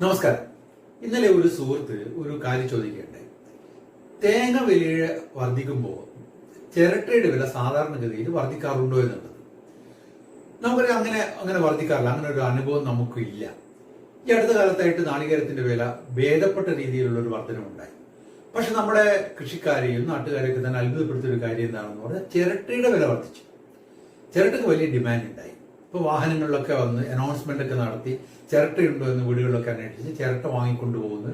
നമസ്കാരം. ഇന്നലെ ഒരു സുഹൃത്ത് ഒരു കാര്യം ചോദിക്കുകയുണ്ടായി തേങ്ങ വില വർദ്ധിക്കുമ്പോൾ ചിരട്ടയുടെ വില സാധാരണഗതിയിൽ വർദ്ധിക്കാറുണ്ടോ എന്നുള്ളത്. നമുക്ക് അങ്ങനെ അങ്ങനെ വർദ്ധിക്കാറില്ല. അങ്ങനെ ഒരു അനുഭവം നമുക്കില്ല. ഈ അടുത്ത കാലത്തായിട്ട് നാളികേരത്തിന്റെ വില ഭേദപ്പെട്ട രീതിയിലുള്ള ഒരു വർധനമുണ്ടായി പക്ഷെ നമ്മുടെ കൃഷിക്കാരെയും നാട്ടുകാരെയൊക്കെ തന്നെ അത്ഭുതപ്പെടുത്തിയ ഒരു കാര്യം എന്താണെന്ന് പറഞ്ഞാൽ ചിരട്ടയുടെ വില വർദ്ധിച്ചു. ചിരട്ടയ്ക്ക് വലിയ ഡിമാൻഡ് ഉണ്ടായി. ഇപ്പോൾ വാഹനങ്ങളിലൊക്കെ വന്ന് അനൗൺസ്മെന്റ് ഒക്കെ നടത്തി ചിരട്ടയുണ്ടോ എന്ന് വീടുകളിലൊക്കെ അന്വേഷിച്ച് ചിരട്ട വാങ്ങിക്കൊണ്ടു പോകുന്ന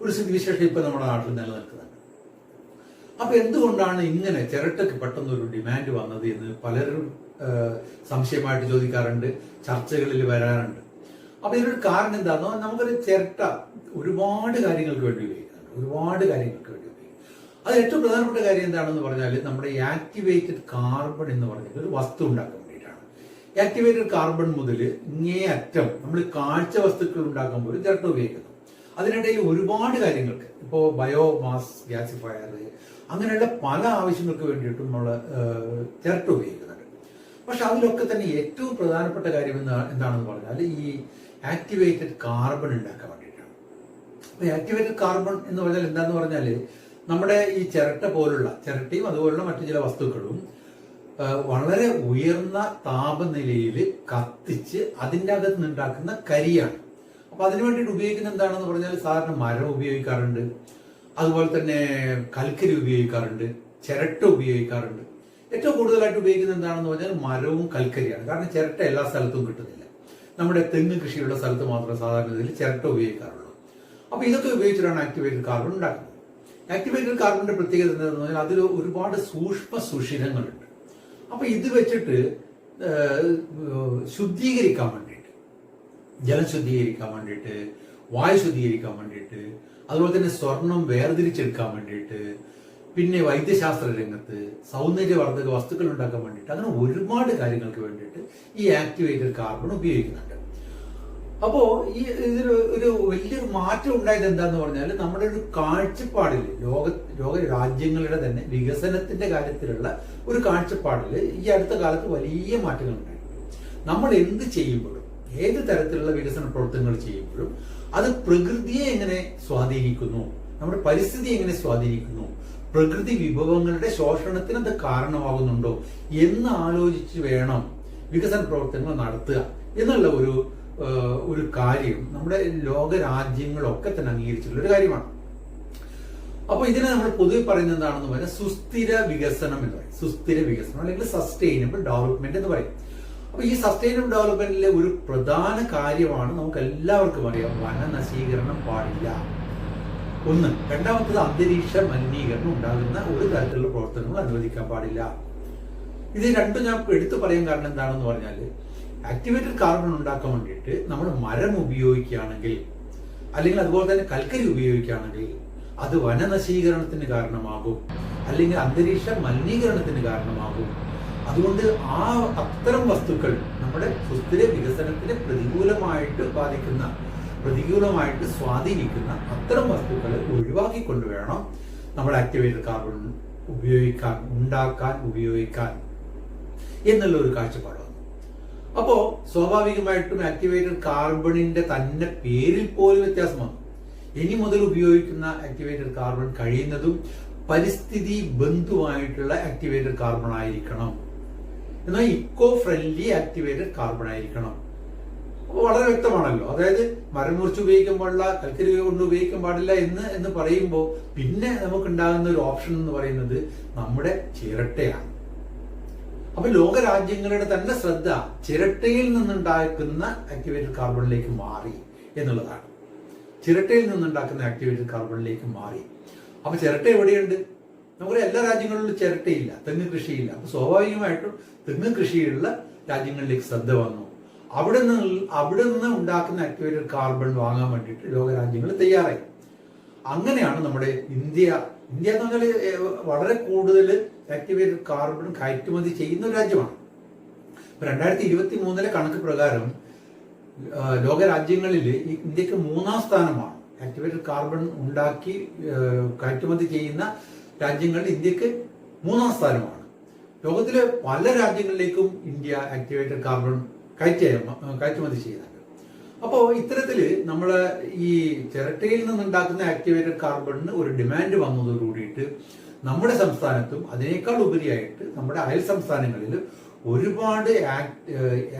ഒരു- സ്ഥിതിവിശേഷം ഇപ്പൊ നമ്മുടെ നാട്ടിൽ നിലനിൽക്കുന്നുണ്ട്. അപ്പൊ എന്തുകൊണ്ടാണ് ഇങ്ങനെ ചിരട്ടയ്ക്ക് പെട്ടെന്ന് ഒരു ഡിമാൻഡ് വന്നത് എന്ന് പലരും സംശയമായിട്ട് ചോദിക്കാറുണ്ട് ചർച്ചകളിൽ വരാറുണ്ട്. അപ്പൊ ഇതിനൊരു കാരണം എന്താണെന്നോ നമുക്കൊരു ചിരട്ട ഒരുപാട് കാര്യങ്ങൾക്ക് വേണ്ടി ഉപയോഗിക്കുന്നുണ്ട്. ഒരുപാട് കാര്യങ്ങൾക്ക് വേണ്ടി ഉപയോഗിക്കും അത് ഏറ്റവും പ്രധാനപ്പെട്ട കാര്യം എന്താണെന്ന് പറഞ്ഞാൽ നമ്മുടെ ആക്ടിവേറ്റഡ് കാർബൺ എന്ന് പറഞ്ഞിട്ട് ഒരു വസ്തു വേണ്ടിയിട്ടാണ് ആക്ടിവേറ്റഡ് കാർബൺ മുതൽ ഇങ്ങേ അറ്റം നമ്മൾ കാഴ്ച വസ്തുക്കൾ ഉണ്ടാക്കുമ്പോൾ ചിരട്ട ഉപയോഗിക്കുന്നു. അതിനിടയിൽ ഒരുപാട് കാര്യങ്ങൾക്ക് ഇപ്പോൾ ബയോമാസ് ഗ്യാസിഫയർ അങ്ങനെയുള്ള പല ആവശ്യങ്ങൾക്ക് വേണ്ടിയിട്ടും നമ്മൾ ചിരട്ട ഉപയോഗിക്കുന്നുണ്ട്. പക്ഷെ അതിലൊക്കെ തന്നെ ഏറ്റവും പ്രധാനപ്പെട്ട കാര്യം എന്താ എന്താണെന്ന് പറഞ്ഞാൽ ഈ ആക്ടിവേറ്റഡ് കാർബൺ ഉണ്ടാക്കാൻ വേണ്ടിയിട്ടാണ്. അപ്പൊ ആക്ടിവേറ്റഡ് കാർബൺ എന്ന് പറഞ്ഞാൽ എന്താന്ന് പറഞ്ഞാൽ നമ്മുടെ ഈ ചിരട്ട പോലുള്ള ചിരട്ടയും അതുപോലുള്ള മറ്റു ചില വസ്തുക്കളും വളരെ ഉയർന്ന താപനിലയിൽ കത്തിച്ച് അതിന്റെ അകത്ത് നിന്നുണ്ടാക്കുന്ന കരിയാണ്. അപ്പൊ അതിനു വേണ്ടിയിട്ട് ഉപയോഗിക്കുന്ന എന്താണെന്ന് പറഞ്ഞാൽ സാധാരണ മരം ഉപയോഗിക്കാറുണ്ട്. അതുപോലെ തന്നെ കൽക്കരി ഉപയോഗിക്കാറുണ്ട്. ചിരട്ട ഉപയോഗിക്കാറുണ്ട്. ഏറ്റവും കൂടുതലായിട്ട് ഉപയോഗിക്കുന്നത് എന്താണെന്ന് പറഞ്ഞാൽ മരവും കൽക്കരിയാണ്. കാരണം ചിരട്ട എല്ലാ സ്ഥലത്തും കിട്ടുന്നില്ല. നമ്മുടെ തെങ്ങ് കൃഷിയുള്ള സ്ഥലത്ത് മാത്രം സാധാരണ ഇതിൽ ചിരട്ട ഉപയോഗിക്കാറുള്ളൂ. അപ്പൊ ഇതൊക്കെ ഉപയോഗിച്ചിട്ടാണ് ആക്ടിവേറ്റഡ് കാർബൺ ഉണ്ടാക്കുന്നത്. ആക്ടിവേറ്റഡ് കാർബണിന്റെ പ്രത്യേകത എന്താണെന്ന് പറഞ്ഞാൽ അതിൽ ഒരുപാട് സൂക്ഷ്മ സുഷിരങ്ങളുണ്ട്. അപ്പൊ ഇത് വെച്ചിട്ട് ശുദ്ധീകരിക്കാൻ വേണ്ടിയിട്ട് ജലം ശുദ്ധീകരിക്കാൻ വേണ്ടിയിട്ട് വായു ശുദ്ധീകരിക്കാൻ വേണ്ടിയിട്ട് അതുപോലെ തന്നെ സ്വർണം വേർതിരിച്ചെടുക്കാൻ വേണ്ടിയിട്ട് പിന്നെ വൈദ്യശാസ്ത്ര രംഗത്ത് സൗന്ദര്യവർദ്ധക വസ്തുക്കൾ ഉണ്ടാക്കാൻ വേണ്ടിയിട്ട് അങ്ങനെ ഒരുപാട് കാര്യങ്ങൾക്ക് വേണ്ടിയിട്ട് ഈ ആക്ടിവേറ്റഡ് കാർബൺ ഉപയോഗിക്കുന്നുണ്ട്. അപ്പോ ഈ ഇതിൽ ഒരു വലിയൊരു മാറ്റം ഉണ്ടായത് എന്താന്ന് പറഞ്ഞാൽ നമ്മുടെ ഒരു കാഴ്ചപ്പാടിൽ ലോക ലോക രാജ്യങ്ങളുടെ തന്നെ വികസനത്തിന്റെ കാര്യത്തിലുള്ള ഒരു കാഴ്ചപ്പാടിൽ ഈ അടുത്ത കാലത്ത് വലിയ മാറ്റങ്ങൾ ഉണ്ടായി. നമ്മൾ എന്ത് ചെയ്യുമ്പോഴും ഏത് തരത്തിലുള്ള വികസന പ്രവർത്തനങ്ങൾ ചെയ്യുമ്പോഴും അത് പ്രകൃതിയെ എങ്ങനെ സ്വാധീനിക്കുന്നു നമ്മുടെ പരിസ്ഥിതി എങ്ങനെ സ്വാധീനിക്കുന്നു പ്രകൃതി വിഭവങ്ങളുടെ ശോഷണത്തിന് അത് കാരണമാകുന്നുണ്ടോ എന്ന് ആലോചിച്ച് വേണം വികസന പ്രവർത്തനങ്ങൾ നടത്തുക എന്നുള്ള ഒരു ഒരു കാര്യം നമ്മുടെ ലോക രാജ്യങ്ങളൊക്കെ തന്നെ അംഗീകരിച്ചിട്ടുള്ള ഒരു കാര്യമാണ്. അപ്പൊ ഇതിനെ നമ്മൾ പൊതുവെ പറയുന്നത് എന്താണെന്ന് പറഞ്ഞാൽ സുസ്ഥിര വികസനം എന്ന് പറയും. സുസ്ഥിര വികസനം അല്ലെങ്കിൽ സസ്റ്റൈനബിൾ ഡെവലപ്മെന്റ് എന്ന് പറയും. അപ്പൊ ഈ സസ്റ്റൈനബിൾ ഡെവലപ്മെന്റിലെ ഒരു പ്രധാന കാര്യമാണ് നമുക്ക് എല്ലാവർക്കും അറിയാം. വനനശീകരണം പാടില്ല. ഒന്ന്. രണ്ടാമത്തത് അന്തരീക്ഷ മലിനീകരണം ഉണ്ടാകുന്ന ഒരു തരത്തിലുള്ള പ്രവർത്തനങ്ങൾ അനുവദിക്കാൻ പാടില്ല. ഇത് രണ്ടും ഞാൻ എടുത്തു പറയാൻ കാരണം എന്താണെന്ന് പറഞ്ഞാൽ ആക്ടിവേറ്റഡ് കാർബൺ ഉണ്ടാക്കാൻ വേണ്ടിയിട്ട് നമ്മൾ മരം ഉപയോഗിക്കുകയാണെങ്കിൽ അല്ലെങ്കിൽ അതുപോലെ തന്നെ കൽക്കരി ഉപയോഗിക്കുകയാണെങ്കിൽ അത് വനനശീകരണത്തിന് കാരണമാകും അല്ലെങ്കിൽ അന്തരീക്ഷ മലിനീകരണത്തിന് കാരണമാകും. അതുകൊണ്ട് ആ അത്തരം വസ്തുക്കൾ നമ്മുടെ സുസ്ഥിര വികസനത്തിന് പ്രതികൂലമായിട്ട് ബാധിക്കുന്ന പ്രതികൂലമായിട്ട് സ്വാധീനിക്കുന്ന അത്തരം വസ്തുക്കൾ ഒഴിവാക്കി കൊണ്ടുവേണം നമ്മൾ ആക്ടിവേറ്റഡ് കാർബൺ ഉപയോഗിക്കാൻ ഉണ്ടാക്കാൻ ഉപയോഗിക്കാൻ. എന്നുള്ള ഒരു കാഴ്ചപ്പാട് അപ്പോ സ്വാഭാവികമായിട്ടും ആക്ടിവേറ്റഡ് കാർബണിന്റെ തന്നെ പേരിൽ പോലും വ്യത്യാസമാണ്. ഇനി മുതൽ ഉപയോഗിക്കുന്ന ആക്ടിവേറ്റഡ് കാർബൺ കഴിയുന്നതും പരിസ്ഥിതി ബന്ധുവായിട്ടുള്ള ആക്ടിവേറ്റഡ് കാർബൺ ആയിരിക്കണം. എന്നാൽ ഇക്കോ ഫ്രണ്ട്ലി ആക്ടിവേറ്റഡ് കാർബൺ ആയിരിക്കണം വളരെ വ്യക്തമാണല്ലോ. അതായത് മരം മുറിച്ച് ഉപയോഗിക്കാൻ പാടില്ല കൽക്കരി കൊണ്ട് ഉപയോഗിക്കാൻ പാടില്ല എന്ന് എന്ന് പറയുമ്പോൾ പിന്നെ നമുക്ക് ഉണ്ടാകുന്ന ഒരു ഓപ്ഷൻ എന്ന് പറയുന്നത് നമ്മുടെ ചിരട്ടയാണ്. അപ്പൊ ലോകരാജ്യങ്ങളുടെ തന്നെ ശ്രദ്ധ ചിരട്ടയിൽ നിന്നുണ്ടാക്കുന്ന ആക്ടിവേറ്റഡ് കാർബണിലേക്ക് മാറി എന്നുള്ളതാണ്. ചിരട്ടയിൽ നിന്നുണ്ടാക്കുന്ന ആക്ടിവേറ്റഡ് കാർബണിലേക്ക് മാറി. അപ്പൊ ചിരട്ട എവിടെയുണ്ട്? നമ്മുടെ എല്ലാ രാജ്യങ്ങളിലും ചിരട്ടയില്ല തെങ്ങ് കൃഷിയില്ല. അപ്പൊ സ്വാഭാവികമായിട്ടും തെങ്ങ് കൃഷിയുള്ള രാജ്യങ്ങളിലേക്ക് ശ്രദ്ധ വന്നു. അവിടെ നിന്ന് അവിടെ നിന്ന് ഉണ്ടാക്കുന്ന ആക്ടിവേറ്റഡ് കാർബൺ വാങ്ങാൻ വേണ്ടിയിട്ട് ലോകരാജ്യങ്ങൾ തയ്യാറായി. അങ്ങനെയാണ് നമ്മുടെ ഇന്ത്യ. ഇന്ത്യ എന്ന് പറഞ്ഞാൽ വളരെ കൂടുതൽ ആക്ടിവേറ്റഡ് കാർബൺ കയറ്റുമതി ചെയ്യുന്ന ഒരു രാജ്യമാണ്. രണ്ടായിരത്തി ഇരുപത്തി മൂന്നിലെ കണക്ക് പ്രകാരം ആ, ലോക രാജ്യങ്ങളിൽ ഇന്ത്യയ്ക്ക് മൂന്നാം സ്ഥാനമാണ്. ആക്ടിവേറ്റഡ് കാർബൺ ഉണ്ടാക്കി കയറ്റുമതി ചെയ്യുന്ന രാജ്യങ്ങളിൽ ഇന്ത്യയ്ക്ക് മൂന്നാം സ്ഥാനമാണ്. ലോകത്തിലെ പല രാജ്യങ്ങളിലേക്കും ഇന്ത്യ ആക്ടിവേറ്റഡ് കാർബൺ കയറ്റ കയറ്റുമതി ചെയ്യുന്നുണ്ട്. അപ്പോ ഇത്തരത്തിൽ നമ്മൾ ഈ ചിരട്ടയിൽ നിന്നുണ്ടാക്കുന്ന ആക്ടിവേറ്റഡ് കാർബണിന് ഒരു ഡിമാൻഡ് വന്നതോടുകൂടിയിട്ട് നമ്മുടെ സംസ്ഥാനത്തും അതിനേക്കാൾ ഉപരിയായിട്ട് നമ്മുടെ അയൽ സംസ്ഥാനങ്ങളിൽ ഒരുപാട്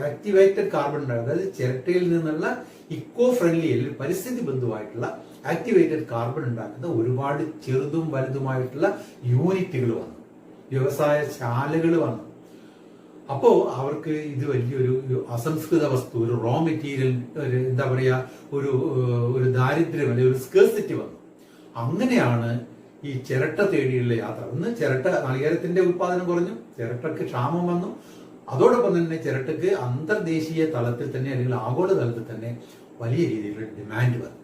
ആക്ടിവേറ്റഡ് കാർബൺ അതായത് ചിരട്ടയിൽ നിന്നുള്ള ഇക്കോ ഫ്രണ്ട്ലി അല്ലെങ്കിൽ പരിസ്ഥിതി ബന്ധുവായിട്ടുള്ള ആക്ടിവേറ്റഡ് കാർബൺ ഉണ്ടാക്കുന്ന ഒരുപാട് ചെറുതും വലുതുമായിട്ടുള്ള യൂണിറ്റുകൾ വന്നു. വ്യവസായ ശാലകൾ വന്നു. അപ്പോ അവർക്ക് ഇത് വലിയൊരു അസംസ്കൃത വസ്തു ഒരു റോ മെറ്റീരിയൽ ഒരു എന്താ പറയുക ഒരു ഒരു ദാരിദ്ര്യം അല്ലെങ്കിൽ ഒരു സ്കേഴ്സിറ്റി വന്നു. അങ്ങനെയാണ് ഈ ചിരട്ട തേടിയുള്ള യാത്ര. ഒന്ന് ചിരട്ട നാളികേരത്തിന്റെ ഉത്പാദനം കുറഞ്ഞു ചിരട്ടക്ക് ക്ഷാമം വന്നു. അതോടൊപ്പം തന്നെ ചിരട്ടക്ക് അന്തർദേശീയ തലത്തിൽ തന്നെ അല്ലെങ്കിൽ ആഗോള തലത്തിൽ തന്നെ വലിയ രീതിയിലുള്ള ഡിമാൻഡ് വന്നു.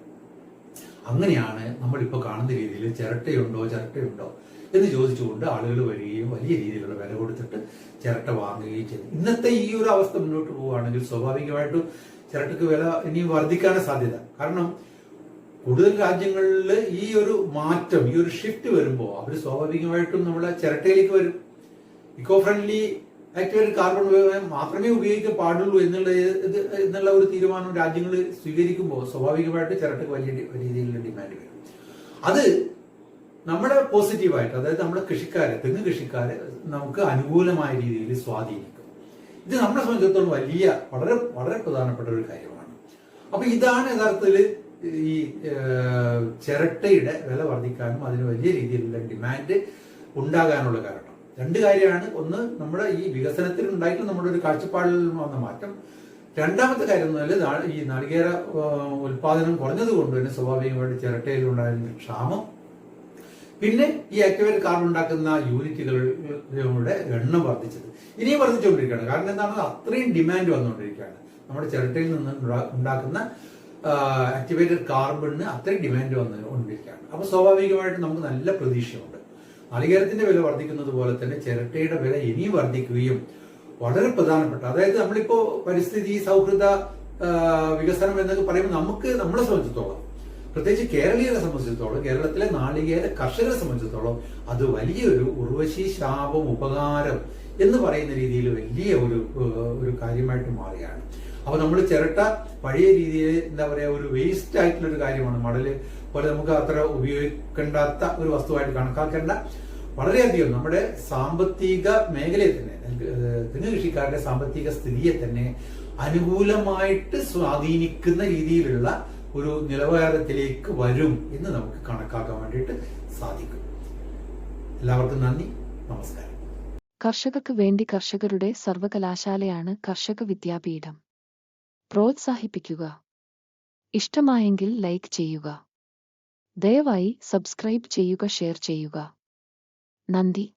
അങ്ങനെയാണ് നമ്മളിപ്പോൾ കാണുന്ന രീതിയിൽ ചിരട്ടയുണ്ടോ ചിരട്ടയുണ്ടോ എന്ന് ചോദിച്ചുകൊണ്ട് ആളുകൾ വരികയും വലിയ രീതിയിലുള്ള വില കൊടുത്തിട്ട് ചിരട്ട വാങ്ങുകയും ചെയ്തു. ഇന്നത്തെ ഈ ഒരു അവസ്ഥ മുന്നോട്ട് പോവുകയാണെങ്കിൽ സ്വാഭാവികമായിട്ടും ചിരട്ടക്ക് വില ഇനിയും വർദ്ധിക്കാനാണ് സാധ്യത. കാരണം കൂടുതൽ രാജ്യങ്ങളിൽ ഈ ഒരു മാറ്റം ഈ ഒരു ഷിഫ്റ്റ് വരുമ്പോൾ അവർ സ്വാഭാവികമായിട്ടും നമ്മളെ ചിരട്ടയിലേക്ക് വരും. ഇക്കോ ഫ്രണ്ട്ലി ആക്ടിവേറ്റഡ് കാർബൺ മാത്രമേ ഉപയോഗിക്കാൻ പാടുള്ളൂ എന്നുള്ള എന്നുള്ള ഒരു തീരുമാനം രാജ്യങ്ങൾ സ്വീകരിക്കുമ്പോൾ സ്വാഭാവികമായിട്ട് ചിരട്ടക്ക് വലിയ രീതിയിലുള്ള ഡിമാൻഡ് വരും. അത് നമ്മുടെ പോസിറ്റീവായിട്ട് അതായത് നമ്മുടെ കൃഷിക്കാരെ തെങ്ങ് കൃഷിക്കാരെ നമുക്ക് അനുകൂലമായ രീതിയിൽ സ്വാധീനിക്കും. ഇത് നമ്മളെ സംബന്ധിച്ചിടത്തോളം വലിയ വളരെ വളരെ പ്രധാനപ്പെട്ട ഒരു കാര്യമാണ്. അപ്പൊ ഇതാണ് യഥാർത്ഥത്തിൽ ഈ ചിരട്ടയുടെ വില വർദ്ധിക്കാനും അതിന് വലിയ രീതിയിലുള്ള ഡിമാൻഡ് ഉണ്ടാകാനുള്ള കാരണം. രണ്ട് കാര്യമാണ്. ഒന്ന് നമ്മുടെ ഈ വികസനത്തിൽ ഉണ്ടായിട്ടുള്ള നമ്മുടെ ഒരു കാഴ്ചപ്പാടിൽ വന്ന മാറ്റം. രണ്ടാമത്തെ കാര്യം എന്ന് പറഞ്ഞാൽ ഈ നാളികേര ഉൽപാദനം കുറഞ്ഞത് കൊണ്ട് തന്നെ സ്വാഭാവികമായിട്ട് ചിരട്ടയിൽ ഉണ്ടായിരുന്ന ക്ഷാമം. പിന്നെ ഈ ആക്ടിവേറ്റ് കാർഡ് ഉണ്ടാക്കുന്ന യൂണിറ്റുകളുടെ എണ്ണം വർദ്ധിച്ചത്. ഇനിയും വർദ്ധിച്ചുകൊണ്ടിരിക്കുകയാണ്. കാരണം എന്താണ് അത്രയും ഡിമാൻഡ് വന്നുകൊണ്ടിരിക്കുകയാണ്. നമ്മുടെ ചിരട്ടയിൽ നിന്ന് ഉണ്ടാക്കുന്ന ആക്ടിവേറ്റഡ് കാർബണിന് അത്രയും ഡിമാൻഡ് വന്നുകൊണ്ടിരിക്കുകയാണ് അപ്പൊ സ്വാഭാവികമായിട്ട് നമുക്ക് നല്ല പ്രതീക്ഷയുണ്ട്. നാളികേരത്തിന്റെ വില വർദ്ധിക്കുന്നത് പോലെ തന്നെ ചിരട്ടയുടെ വില ഇനിയും വർദ്ധിക്കുകയും വളരെ പ്രധാനപ്പെട്ട അതായത് നമ്മളിപ്പോ പരിസ്ഥിതി സൗഹൃദ വികസനം എന്നൊക്കെ പറയുമ്പോൾ നമുക്ക് നമ്മളെ സംബന്ധിച്ചിടത്തോളം പ്രത്യേകിച്ച് കേരളീയരെ സംബന്ധിച്ചിടത്തോളം കേരളത്തിലെ നാളികേര കർഷകരെ സംബന്ധിച്ചിടത്തോളം അത് വലിയൊരു ഉർവശി ശാപം ഉപകാരം എന്ന് പറയുന്ന രീതിയിൽ വലിയ ഒരു ഒരു കാര്യമായിട്ട് മാറുകയാണ്. അപ്പൊ നമ്മൾ ചിരട്ട പഴയ രീതിയിൽ എന്താ പറയാ ഒരു വേസ്റ്റ് ആയിട്ടുള്ള ഒരു കാര്യമാണ്. മടൽ പോലെ നമുക്ക് അത്ര ഉപയോഗിക്കേണ്ടാത്ത ഒരു വസ്തുവായിട്ട് കണക്കാക്കേണ്ട. വളരെയധികം നമ്മുടെ സാമ്പത്തിക മേഖലയെ തന്നെ തെങ്ങ് കൃഷിക്കാരുടെ സാമ്പത്തിക സ്ഥിതിയെ തന്നെ അനുകൂലമായിട്ട് സ്വാധീനിക്കുന്ന രീതിയിലുള്ള ഒരു നിലവാരത്തിലേക്ക് വരും എന്ന് നമുക്ക് കണക്കാക്കാൻ വേണ്ടിയിട്ട് സാധിക്കും. എല്ലാവർക്കും നന്ദി. നമസ്കാരം. കർഷകർക്ക് വേണ്ടി കർഷകരുടെ സർവകലാശാലയാണ് കർഷക വിദ്യാപീഠം. പ്രോത്സാഹിപ്പിക്കുക. ഇഷ്ടമായെങ്കിൽ ലൈക്ക് ചെയ്യുക. ദയവായി സബ്സ്ക്രൈബ് ചെയ്യുക ഷെയർ ചെയ്യുക. നന്ദി.